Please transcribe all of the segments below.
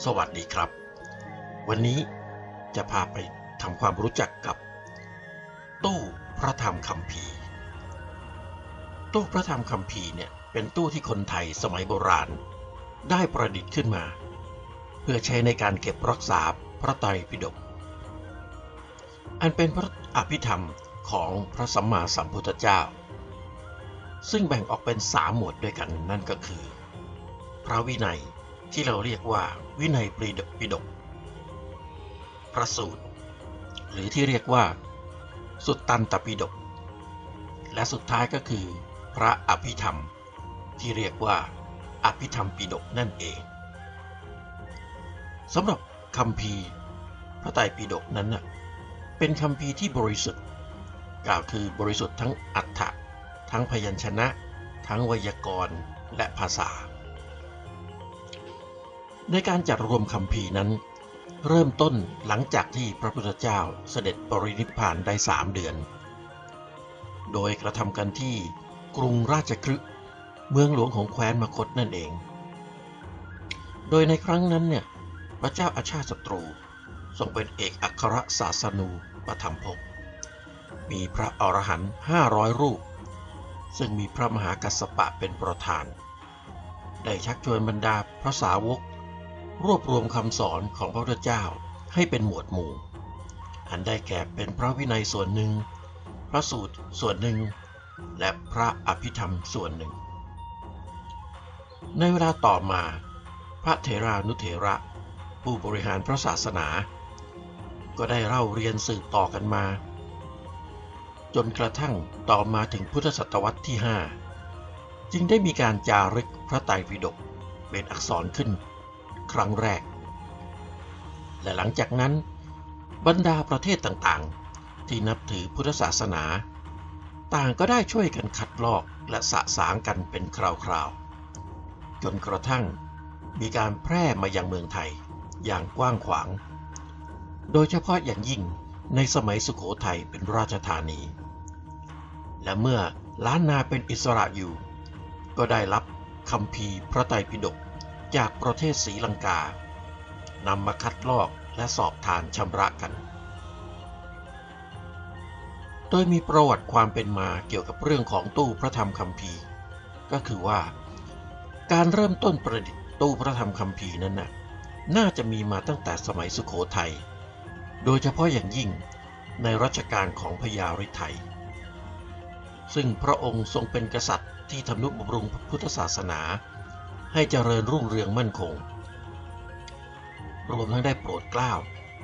สวัสดีครับ วันนี้จะพาไปทำความรู้จักกับ ตู้พระธรรมคัมภีร์ ตู้พระธรรมคัมภีร์เนี่ยเป็นตู้ที่คนไทยสมัยโบราณ ได้ประดิษฐ์ขึ้นมา เพื่อใช้ในการเก็บรักษาพระไตรปิฎกอันเป็นพระอภิธรรมของพระสัมมาสัมพุทธเจ้า ซึ่งแบ่งออกเป็นสามหมวดด้วยกันนั่นก็คือ พระวินัย ที่เราเรียกว่าวินัยปรีดปิฎกพระสูตร หรือที่เรียกว่า สุตตันตปิฎกและสุดท้ายก็คือ พระอภิธรรม ที่เรียกว่า อภิธรรมปิฎกนั่นเองสำหรับคำพีพระไตรปิฎกนั้นน่ะเป็นคำพีที่บริสุทธิ์ กล่าวคือบริสุทธิ์ทั้งอัฏฐะทั้งพยัญชนะ ทั้งไวยากรณ์และภาษา ในการจัดรวมคำพีนั้น เริ่มต้นหลังจากที่พระพุทธเจ้าเสด็จปรินิพพานได้สามเดือน โดยกระทำกันที่กรุงราชคฤห์เมืองหลวงของแคว้นมคตนั่นเอง โดยในครั้งนั้นเนี่ยพระเจ้าอาชาติศัตรูทรงเป็นเอกอัครศาสนูปธรรมภพมีพระอรหันต์ห้าร้อยรูป ซึ่งมีพระมหากัสสปะเป็นประธาน ได้ชักชวนบรรดาพระสาวก รวบรวมคำสอนของพระพุทธเจ้าให้เป็นหมวดหมู่ อันได้แก่เป็นพระวินัยส่วนหนึ่ง พระสูตรส่วนหนึ่ง และพระอภิธรรมส่วนหนึ่ง ในเวลาต่อมา พระเถรานุเถระ ผู้บริหารพระศาสนา ก็ได้เล่าเรียนสืบต่อกันมา จนกระทั่งต่อมาถึงพุทธศตวรรษที่ 5 จึงได้มีการจารึกพระไตรปิฎกเป็นอักษรขึ้น ครั้งแรก และหลังจากนั้น บรรดาประเทศต่างๆ ที่นับถือพุทธศาสนา ต่างก็ได้ช่วยกันคัดลอกและสะสางกันเป็นคราวๆ จนกระทั่งมีการแพร่มายังเมืองไทยอย่างกว้างขวาง โดยเฉพาะอย่างยิ่งในสมัยสุขโขทัยเป็นราชธานี และเมื่อล้านนาเป็นอิสระอยู่ ก็ได้รับคำพีพระไตรปิฎก จากประเทศศรีลังกานำมาคัดลอกและสอบทานชำระกัน โดยมีประวัติความเป็นมาเกี่ยวกับเรื่องของตู้พระธรรมคัมภีร์ ก็คือว่า การเริ่มต้นประดิษฐ์ตู้พระธรรมคัมภีร์นั้นน่ะน่าจะมีมาตั้งแต่สมัยสุขโขทัย โดยเฉพาะอย่างยิ่งในรัชกาลของพญาฤทัย ซึ่งพระองค์ทรงเป็นกษัตริย์ที่ทำนุบำรุงพุทธศาสนา ให้เจริญรุ่งเรืองมั่นคง รวมทั้งได้โปรดเกล้า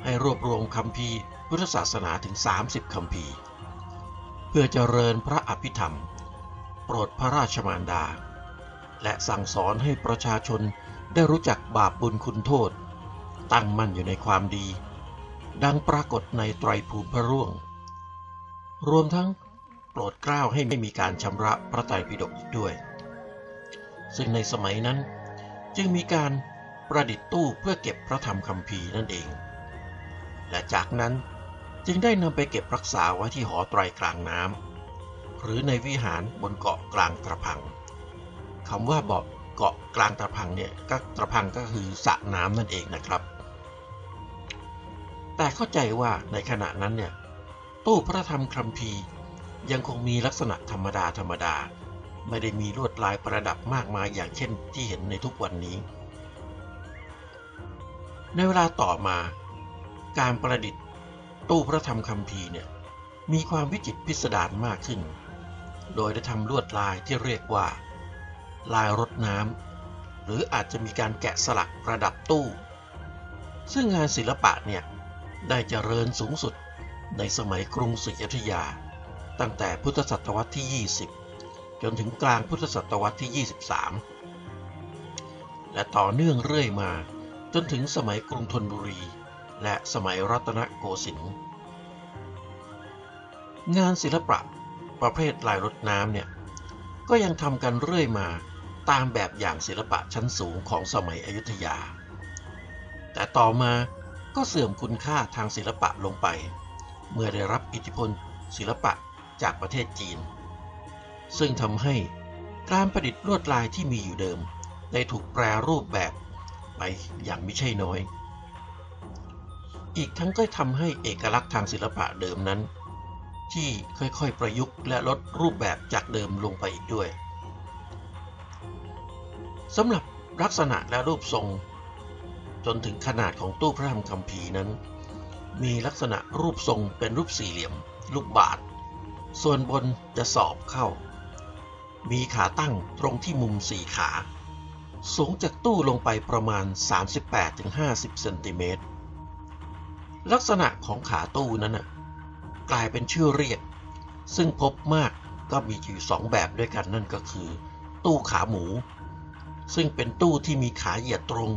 ให้รวบรวมคำพีพุทธศาสนาถึง 30คำพีเพื่อเจริญพระอภิธรรม โปรดพระราชมารดา และสั่งสอนให้ประชาชนได้รู้จักบาปบุญคุณโทษ ตั้งมั่นอยู่ในความดี ดังปรากฏในไตรภูมิพระร่วง รวมทั้งโปรดเกล้าให้ไม่มีการชำระพระไตรปิฎกอีกด้วย ซึ่งในสมัยนั้นจึงมีการประดิษฐ์ตู้เพื่อเก็บพระธรรมคัมภีร์นั่นเอง และจากนั้นจึงได้นำไปเก็บรักษาไว้ที่หอไตรกลางน้ำหรือในวิหารบนเกาะกลางตะพังคำว่าเบาะเกาะกลางตะพังเนี่ยก็ตะพังก็คือสระน้ำนั่นเองนะครับ แต่เข้าใจว่าในขณะนั้นเนี่ยตู้พระธรรมคัมภีร์ยังคงมีลักษณะธรรมดาธรรมดา ไม่ได้มีลวดลายประดับมากมายอย่างเช่นที่เห็นในทุกวันนี้ ในเวลาต่อมา การประดิษฐ์ตู้พระธรรมคัมภีร์เนี่ยมีความวิจิตรพิสดารมากขึ้น โดยได้ทำลวดลายที่เรียกว่า ลายรดน้ำหรืออาจจะมีการแกะสลักประดับตู้ ซึ่งงานศิลปะเนี่ยได้เจริญสูงสุดในสมัยกรุงศรีอยุธยา ตั้งแต่พุทธศตวรรษที่ 20 จนถึงกลางพุทธศตวรรษที่ 23 และต่อเนื่องเรื่อยมา จนถึงสมัยกรุงธนบุรี และสมัยรัตนโกสินทร์งานศิลปะประเภทลายรดน้ำเนี่ยก็ยังทำกันเรื่อยมาตามแบบอย่างศิลปะชั้นสูงของสมัยอยุธยา แต่ต่อมาก็เสื่อมคุณค่าทางศิลปะลงไป เมื่อได้รับอิทธิพลศิลปะจากประเทศจีน ซึ่งทำให้การประดิษฐ์ลวดลายที่มีอยู่เดิม ได้ถูกแปรรูปแบบไปอย่างไม่ใช่น้อย อีกทั้งก็ทำให้เอกลักษณ์ทางศิลปะเดิมนั้น ที่ค่อยๆประยุกต์และลดรูปแบบจากเดิมลงไปอีกด้วยสำหรับลักษณะและรูปทรง จนถึงขนาดของตู้พระธรรมคัมภีร์นั้น มีลักษณะรูปทรงเป็นรูปสี่เหลี่ยมลูกบาศก์ส่วนบนจะสอบเข้า มีขาตั้งตรงที่มุมสี่ขา สูงจากตู้ลงไปประมาณ 38-50 เซนติเมตร ลักษณะของขาตู้นั้นนะกลายเป็นชื่อเรียก ซึ่งพบมากก็มีอยู่สองแบบด้วยกันนั่นก็คือ ตู้ขาหมู ซึ่งเป็นตู้ที่มีขาเหยียดตรง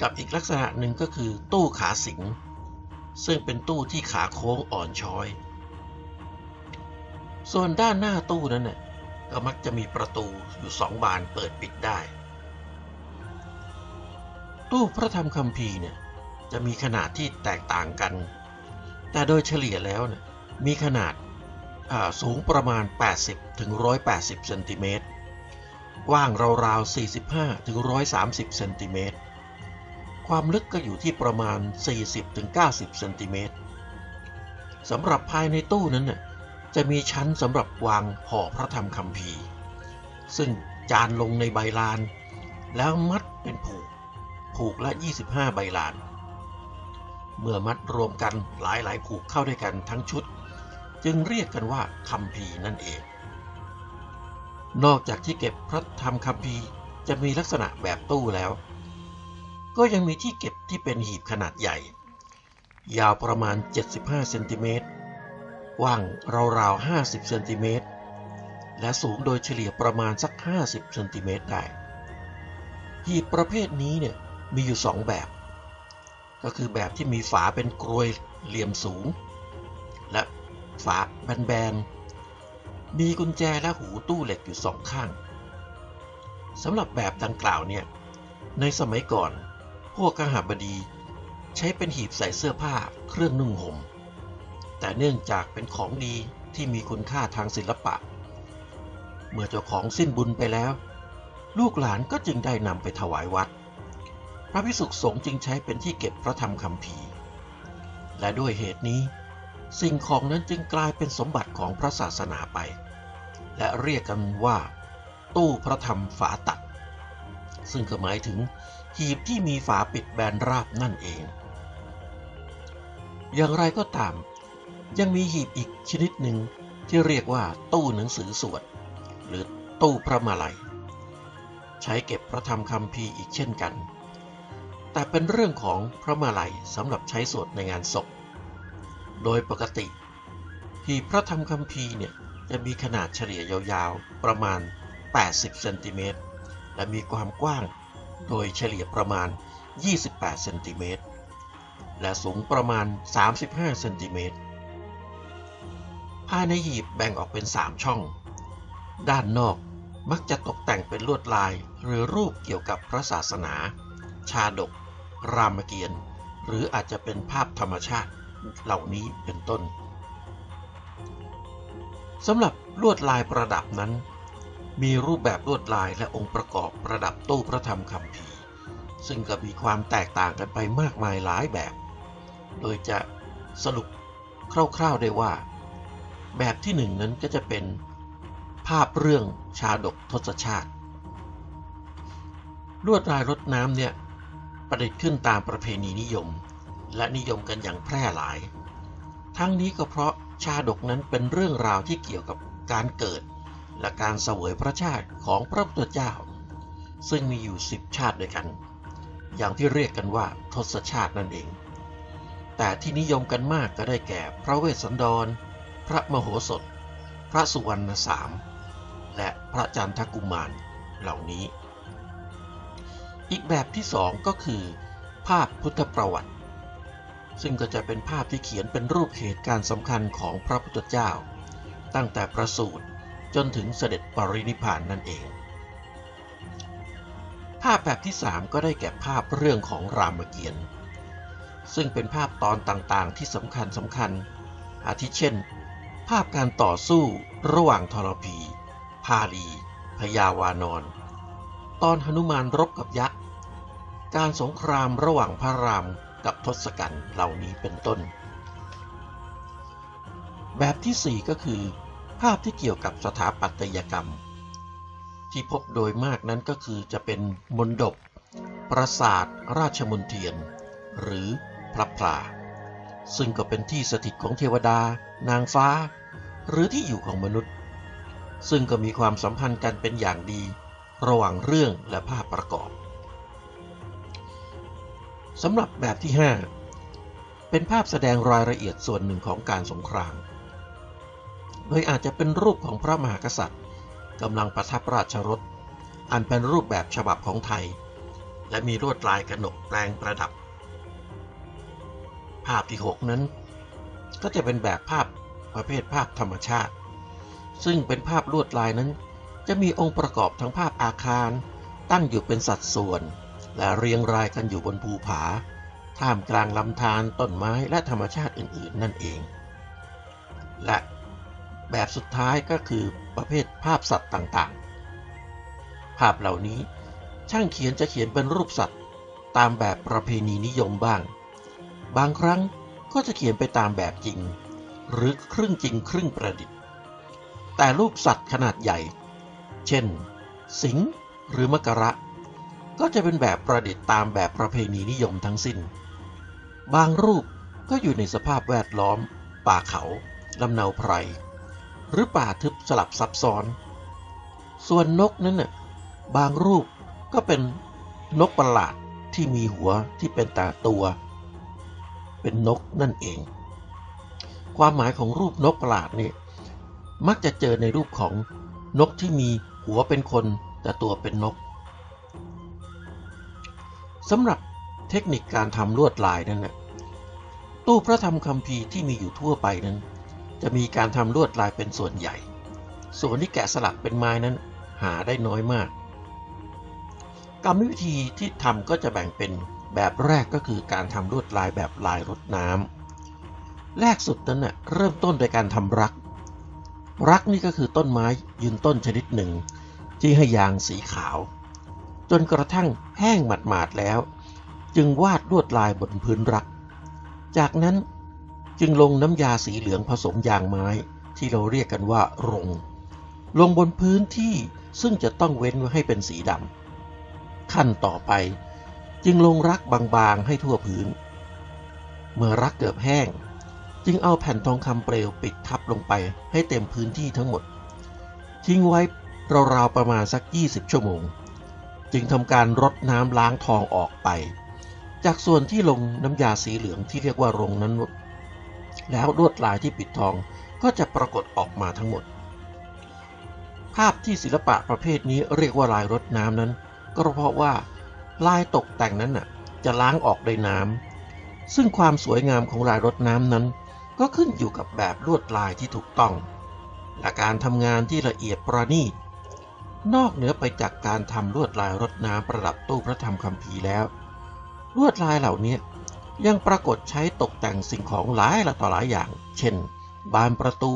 กับอีกลักษณะหนึ่งก็คือ ตู้ขาสิง ซึ่งเป็นตู้ที่ขาโค้งอ่อนช้อย ส่วนด้านหน้าตู้นั้นน่ะ ก็มักจะมีประตูอยู่สองบานเปิดปิดได้ ตู้พระธรรมคัมภีร์เนี่ยจะมีขนาดที่แตกต่างกัน แต่โดยเฉลี่ยแล้วเนี่ยมีขนาดสูงประมาณ 80ถึง180เซนติเมตรกว้างราวๆ45ถึง130เซนติเมตรความลึกก็อยู่ที่ประมาณ 40ถึง90 เซนติเมตร สำหรับภายในตู้นั้นน่ะ จะมีชั้นสำหรับวางห่อพระธรรมคัมภีร์ซึ่งจานลงในใบลาน แล้วมัดเป็นผูก ผูกละ 25 ใบลาน เมื่อมัดรวมกันหลายหลายผูกเข้าด้วยกันทั้งชุด จึงเรียกกันว่าคัมภีร์นั่นเอง นอกจากที่เก็บพระธรรมคัมภีร์จะมีลักษณะแบบตู้แล้ว ก็ยังมีที่เก็บที่เป็นหีบขนาดใหญ่ ยาวประมาณ 75 เซนติเมตร กว้างราวๆ 50 เซนติเมตร และสูงโดยเฉลี่ยประมาณสัก 50 เซนติเมตรได้ หีบประเภทนี้เนี่ยมีอยู่ 2 แบบ ก็คือแบบที่มีฝาเป็นกรวยเหลี่ยมสูง และฝาแบนๆ มีกุญแจและหูตู้เหล็กอยู่สองข้างสำหรับแบบดังกล่าวเนี่ย ในสมัยก่อน พวกกหบดีใช้เป็นหีบใส่เสื้อผ้าเครื่องนุ่งห่ม แต่เนื่องจากเป็นของดีที่มีคุณค่าทางศิลปะ เมื่อเจ้าของสิ้นบุญไปแล้ว ลูกหลานก็จึงได้นำไปถวายวัด พระพิสุสงฆ์จึงใช้เป็นที่เก็บพระธรรมคำภีและด้วยเหตุนี้ สิ่งของนั้นจึงกลายเป็นสมบัติของพระศาสนาไป และเรียกกันว่า ตู้พระธรรมฝาตัด ซึ่งก็หมายถึงหีบที่มีฝาปิดแบนราบนั่นเอง อย่างไรก็ตาม ยังมีหีบอีกชนิดหนึ่งที่เรียกว่าตู้หนังสือสวด หรือตู้พระมาลัย ใช้เก็บพระธรรมคำพีอีกเช่นกัน แต่เป็นเรื่องของพระมาลัยสำหรับใช้สวดในงานศพ โดยปกติ หีบพระธรรมคำพีเนี่ยจะมีขนาดเฉลี่ยยาวๆ ประมาณ 80 เซนติเมตร และมีความกว้างโดยเฉลี่ยประมาณ 28 เซนติเมตร และสูงประมาณ 35 เซนติเมตร ภายในหีบแบ่งออกเป็น 3 ช่อง ด้านนอกมักจะตกแต่งเป็นลวดลายหรือรูปเกี่ยวกับพระศาสนา ชาดก รามเกียรติ์หรืออาจจะเป็นภาพธรรมชาติเหล่านี้เป็นต้นสำหรับลวดลายประดับนั้น มีรูปแบบลวดลายและองค์ประกอบประดับตู้พระธรรมคำภีซึ่งก็มีความแตกต่างกันไปมากมายหลายแบบ โดยจะสรุปคร่าวๆได้ว่า แบบที่หนึ่งนั้นก็จะเป็นภาพเรื่องชาดกทศชาติ ลวดลายรถน้ำเนี่ยประดิษฐ์ขึ้นตามประเพณีนิยม และนิยมกันอย่างแพร่หลาย ทั้งนี้ก็เพราะชาดกนั้นเป็นเรื่องราวที่เกี่ยวกับการเกิด และการเสวยพระชาติของพระพุทธเจ้า ซึ่งมีอยู่สิบชาติด้วยกัน อย่างที่เรียกกันว่าทศชาตินั่นเอง แต่ที่นิยมกันมากก็ได้แก่พระเวสสันดร พระมโหสถ พระสุวรรณสาม และพระจันทกุมารเหล่านี้ อีกแบบที่สองก็คือ ภาพพุทธประวัติ ซึ่งก็จะเป็นภาพที่เขียนเป็นรูปเหตุการณ์สำคัญของพระพุทธเจ้า ตั้งแต่ประสูติจนถึงเสด็จปรินิพานนั่นเอง ภาพแบบที่สามก็ได้แก่ภาพเรื่องของรามเกียรติ์ซึ่งเป็นภาพตอนต่างๆที่สำคัญสำคัญ อาทิเช่น ภาพการต่อสู้ระหว่างทรพี พาลีพยาวานอน ตอนหนุมานรบกับยักษ์ การสงครามระหว่างพระรามกับทศกัณฐ์เหล่านี้เป็นต้น แบบที่ 4 ก็คือ ภาพที่เกี่ยวกับสถาปัตยกรรม ที่พบโดยมากนั้นก็คือจะเป็นมนดบปราสาทราชมนเทียน หรือพระพลา ซึ่งก็เป็นที่สถิตของเทวดา นางฟ้า หรือที่อยู่ของมนุษย์ ซึ่งก็มีความสัมพันธ์กันเป็นอย่างดี ระหว่างเรื่องและภาพประกอบสำหรับแบบที่ 5 เป็นภาพแสดงรายละเอียดส่วนหนึ่งของการสงคราม โดยอาจจะเป็นรูปของพระมหากษัตริย์กำลังประทับราชรถ อันเป็นรูปแบบฉบับของไทย และมีลวดลายกระหนกแปลงประดับ ภาพที่6นั้น ก็จะเป็นแบบภาพประเภทภาพธรรมชาติ ซึ่งเป็นภาพลวดลายนั้น จะมีองค์ประกอบทั้งภาพอาคาร ตั้งอยู่เป็นสัดส่วน และเรียงรายกันอยู่บนภูผา ท่ามกลางลำธารต้นไม้และธรรมชาติอื่น ๆ นั่นเอง และแบบสุดท้ายก็คือประเภทภาพสัตว์ต่างๆ ภาพเหล่านี้ช่างเขียนจะเขียนเป็นรูปสัตว์ ตามแบบประเพณีนิยมบ้าง บางครั้งก็จะเขียนไปตามแบบจริง หรือครึ่งจริงครึ่งประดิษฐ์ แต่รูปสัตว์ขนาดใหญ่ เช่น สิงห์หรือมกระ ก็จะเป็นแบบประดิษฐ์ตามแบบประเพณีนิยมทั้งสิ้น บางรูปก็อยู่ในสภาพแวดล้อม ป่าเขาลำเนาไพร หรือป่าทึบสลับซับซ้อน ส่วนนกนั้นน่ะบางรูปก็เป็นนกประหลาดที่มีหัวที่เป็นตาตัว เป็นนกนั่นเอง ความหมายของรูปนกประหลาดนี่มักจะเจอในรูปของนกที่มีหัวเป็นคนแต่ตัวเป็นนกสำหรับเทคนิคการทำลวดลายนั้นนะตู้พระธรรมคัมภีร์ที่มีอยู่ทั่วไปนั้น จะมีการทำลวดลายเป็นส่วนใหญ่ ส่วนที่แกะสลักเป็นไม้นั้นหาได้น้อยมาก กรรมวิธีที่ทำก็จะแบ่งเป็น แบบแรกก็คือการทำลวดลายแบบลายรดน้ำแรกสุดนั้นนะ่ะเริ่มต้นโดยการทำรัก รักนี่ก็คือต้นไม้ยืนต้นชนิดหนึ่ง ที่ให้ยางสีขาว จนกระทั่งแห้งหมาดๆแล้ว จึงวาดลวดลายบนพื้นรัก จากนั้นจึงลงน้ำยาสีเหลืองผสมยางไม้ที่เราเรียกกันว่ารงลงบนพื้นที่ซึ่งจะต้องเว้นไว้ให้เป็นสีดำขั้นต่อไป จึงลงรักบางๆให้ทั่วพื้น เมื่อรักเกือบแห้ง จึงเอาแผ่นทองคำเปลวปิดทับลงไปให้เต็มพื้นที่ทั้งหมด ทิ้งไว้ราวๆประมาณสัก 20 ชั่วโมง จึงทำการรดน้ำล้างทองออกไป จากส่วนที่ลงน้ำยาสีเหลืองที่เรียกว่ารงนั้นแล้วลวดลายที่ปิดทองก็จะปรากฏออกมาทั้งหมด ภาพที่ศิลปะประเภทนี้เรียกว่าลายรดน้ำนั้น ก็เพราะว่า ลายตกแต่งนั้นน่ะจะล้างออกด้วยน้ำซึ่งความสวยงามของลายรดน้ำนั้น ก็ขึ้นอยู่กับแบบลวดลายที่ถูกต้อง และการทำงานที่ละเอียดประณีตนอกเหนือไปจากการทำลวดลายรดน้ำประดับตู้พระธรรมคัมภีร์แล้ว ลวดลายเหล่านี้ยังปรากฏใช้ตกแต่งสิ่งของหลายละต่อหลายอย่าง เช่น บานประตู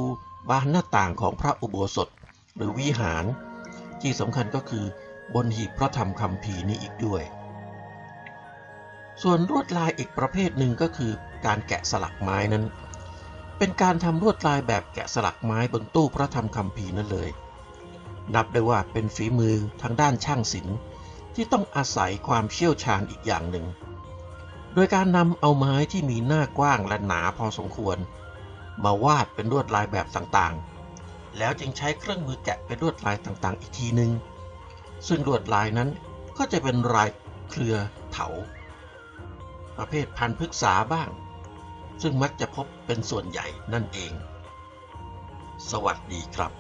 บานหน้าต่างของพระอุโบสถ หรือวิหาร ที่สำคัญก็คือ บนหีบพระธรรมคัมภีนี้อีกด้วย ส่วนลวดลายอีกประเภทหนึ่งก็คือการแกะสลักไม้นั้น เป็นการทำลวดลายแบบแกะสลักไม้บนตู้พระธรรมคัมภีนั่นเลย นับได้ว่าเป็นฝีมือทางด้านช่างศิลป์ที่ต้องอาศัยความเชี่ยวชาญอีกอย่างหนึ่ง โดยการนำเอาไม้ที่มีหน้ากว้างและหนาพอสมควร มาวาดเป็นลวดลายแบบต่างๆ แล้วจึงใช้เครื่องมือแกะเป็นลวดลายต่างๆ อีกทีหนึ่ง ซึ่งลวดลายนั้นก็จะเป็นลายเครือเถา ประเภทพันธุ์พฤกษาบ้าง ซึ่งมักจะพบเป็นส่วนใหญ่นั่นเอง สวัสดีครับ